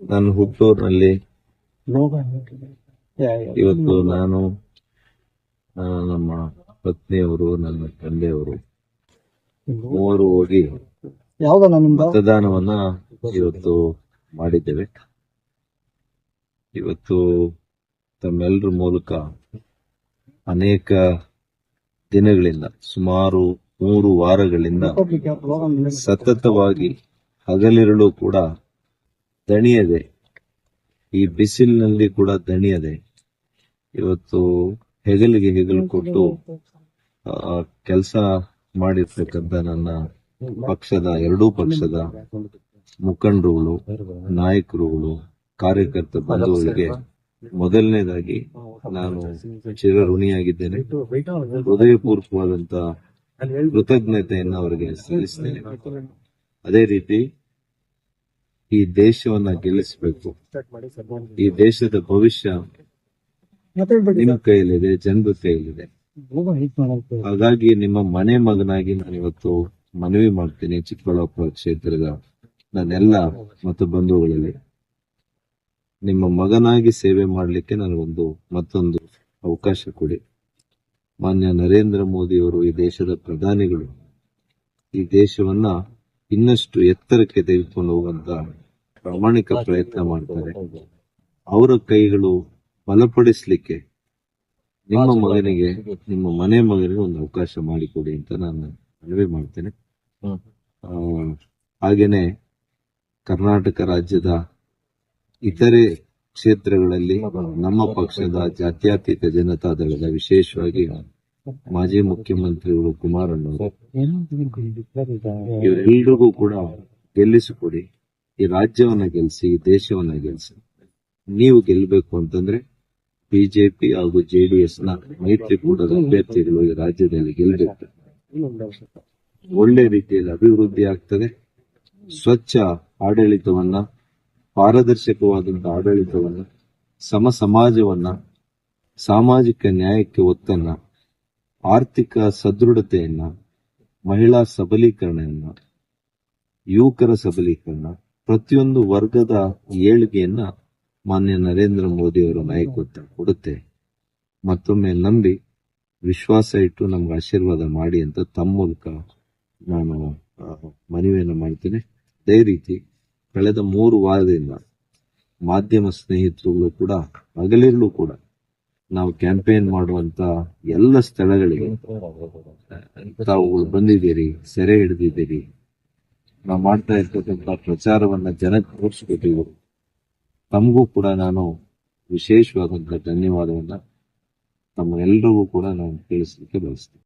ನನ್ನ ಹುಟ್ಟೂರಿನಲ್ಲಿ ಇವತ್ತು ನಾನು ನಮ್ಮ ಪತ್ನಿಯವರು ನನ್ನ ತಂದೆಯವರು ಮೂವರು ಹೋಗಿ ಮತದಾನವನ್ನ ಇವತ್ತು ಮಾಡಿದ್ದೇವೆ. ಇವತ್ತು ತಮ್ಮೆಲ್ಲರ ಮೂಲಕ ಅನೇಕ ದಿನಗಳಿಂದ ಸುಮಾರು ಮೂರು ವಾರಗಳಿಂದ ಸತತವಾಗಿ ಹಗಲಿರಲು ಕೂಡ ದಣಿಯದೆ. ಈ ಬಿಸಿಲಿನಲ್ಲಿ ಕೂಡ ದಣಿಯದೆ. ಇವತ್ತು ಹೆಗಲಿಗೆ ಹೆಗಲು ಕೊಟ್ಟು ಕೆಲಸ ಮಾಡಿರ್ತಕ್ಕಂಥ ನನ್ನ ಪಕ್ಷದ ಎರಡೂ ಪಕ್ಷದ ಮುಖಂಡರುಗಳು ನಾಯಕರುಗಳು ಕಾರ್ಯಕರ್ತ ಬಂಧುಗಳಿಗೆ ಮೊದಲನೇದಾಗಿ ನಾನು ಚಿರಋಣಿಯಾಗಿದ್ದೇನೆ. ಹೃದಯಪೂರ್ವಕವಾದಂತ ಕೃತಜ್ಞತೆಯನ್ನು ಅವರಿಗೆ ಸಲ್ಲಿಸ್ತೇನೆ. ಅದೇ ರೀತಿ ಈ ದೇಶವನ್ನ ಗೆಲ್ಲಿಸಬೇಕು. ಈ ದೇಶದ ಭವಿಷ್ಯ ನಿಮ್ಮ ಕೈಯಲ್ಲಿದೆ ಜನರ ಕೈಯಲ್ಲಿದೆ. ಹಾಗಾಗಿ ನಿಮ್ಮ ಮನೆ ಮಗನಾಗಿ ನಾನು ಇವತ್ತು ಮನವಿ ಮಾಡ್ತೀನಿ ಚಿಕ್ಕಬಳ್ಳಾಪುರ ಕ್ಷೇತ್ರದ ನನ್ನೆಲ್ಲ ಮತ್ತು ಬಂಧುಗಳಲ್ಲಿ. ನಿಮ್ಮ ಮಗನಾಗಿ ಸೇವೆ ಮಾಡಲಿಕ್ಕೆ ನನಗೊಂದು ಮತ್ತೊಂದು ಅವಕಾಶ ಕೊಡಿ. ಮಾನ್ಯ ನರೇಂದ್ರ ಮೋದಿ ಅವರು ಈ ದೇಶದ ಪ್ರಧಾನಿಗಳು ಈ ದೇಶವನ್ನ ಇನ್ನಷ್ಟು ಎತ್ತರಕ್ಕೆ ತೆಗೆದುಕೊಂಡು ಹೋಗುವಂತ ಪ್ರಾಮಾಣಿಕ ಪ್ರಯತ್ನ ಮಾಡ್ತಾರೆ. ಅವರ ಕೈಗಳು ಬಲಪಡಿಸ್ಲಿಕ್ಕೆ ನಿಮ್ಮ ಮಗನಿಗೆ ನಿಮ್ಮ ಮನೆ ಮಗನಿಗೆ ಒಂದು ಅವಕಾಶ ಮಾಡಿಕೊಡಿ ಅಂತ ನಾನು ಮನವಿ ಮಾಡ್ತೇನೆ. ಹಾಗೇನೆ ಕರ್ನಾಟಕ ರಾಜ್ಯದ ಇತರೆ ಕ್ಷೇತ್ರಗಳಲ್ಲಿ ನಮ್ಮ ಪಕ್ಷದ ಜಾತ್ಯತೀತ ಜನತಾ ದಳದ ವಿಶೇಷವಾಗಿ ಮಾಜಿ ಮುಖ್ಯಮಂತ್ರಿಗಳು ಕುಮಾರಣ್ಣ ಇವರೆಲ್ಲರಿಗೂ ಕೂಡ ಗೆಲ್ಲಿಸಿಕೊಡಿ. ಈ ರಾಜ್ಯವನ್ನ ಗೆಲ್ಸಿ, ಈ ದೇಶವನ್ನ ಗೆಲ್ಸಿ. ನೀವು ಗೆಲ್ಲಬೇಕು ಅಂತಂದ್ರೆ ಬಿಜೆಪಿ ಹಾಗೂ ಜೆಡಿಎಸ್ನ ಮೈತ್ರಿಕೂಟದ ಅಭ್ಯರ್ಥಿಗಳು ಈ ರಾಜ್ಯದಲ್ಲಿ ಗೆಲ್ಲಬೇಕು ಒಳ್ಳೆ ರೀತಿಯಲ್ಲಿ ಅಭಿವೃದ್ಧಿ ಆಗ್ತದೆ. ಸ್ವಚ್ಛ ಆಡಳಿತವನ್ನ ಪಾರದರ್ಶಕವಾದಂತಹ ಆಡಳಿತವನ್ನ, ಸಮ ಸಮಾಜವನ್ನ, ಸಾಮಾಜಿಕ ನ್ಯಾಯಕ್ಕೆ ಒತ್ತನ್ನ, ಆರ್ಥಿಕ ಸದೃಢತೆಯನ್ನ, ಮಹಿಳಾ ಸಬಲೀಕರಣವನ್ನ ಯುವಕರ ಸಬಲೀಕರಣ ಪ್ರತಿಯೊಂದು ವರ್ಗದ ಏಳಿಗೆಯನ್ನ ಮಾನ್ಯ ನರೇಂದ್ರ ಮೋದಿ ಅವರ ನಾಯಕತ್ವ ಕೊಡುತ್ತೆ. ಮತ್ತೊಮ್ಮೆ ನಂಬಿ, ವಿಶ್ವಾಸ ಇಟ್ಟು ನಮ್ಗೆ ಆಶೀರ್ವಾದ ಮಾಡಿ ಅಂತ ತಮ್ಮ ಮೂಲಕ ನಾನು ಮನವಿಯನ್ನು ಮಾಡ್ತೇನೆ. ಅದೇ ರೀತಿ ಕಳೆದ ಮೂರು ವಾರದಿಂದ ಮಾಧ್ಯಮ ಸ್ನೇಹಿತರುಗಳು ಕೂಡ ಹಗಲಿರಲು ಕೂಡ ನಾವು ಕ್ಯಾಂಪೇನ್ ಮಾಡುವಂತ ಎಲ್ಲ ಸ್ಥಳಗಳಿಗೆ ತಾವುಗಳು ಬಂದಿದ್ದೀರಿ, ಸೆರೆ ಹಿಡಿದಿದ್ದೀರಿ. ನಾವು ಮಾಡ್ತಾ ಇರ್ತಕ್ಕಂಥ ಪ್ರಚಾರವನ್ನ ಜನಕ್ಕೆ ತೋರಿಸ್ಕೊಟ್ಟಿದ್ರು. ತಮಗೂ ಕೂಡ ನಾನು ವಿಶೇಷವಾದಂತಹ ಧನ್ಯವಾದವನ್ನ ತಮ್ಮ ಎಲ್ರಿಗೂ ಕೂಡ ನಾನು ತಿಳಿಸ್ಲಿಕ್ಕೆ ಬಯಸ್ತೇನೆ.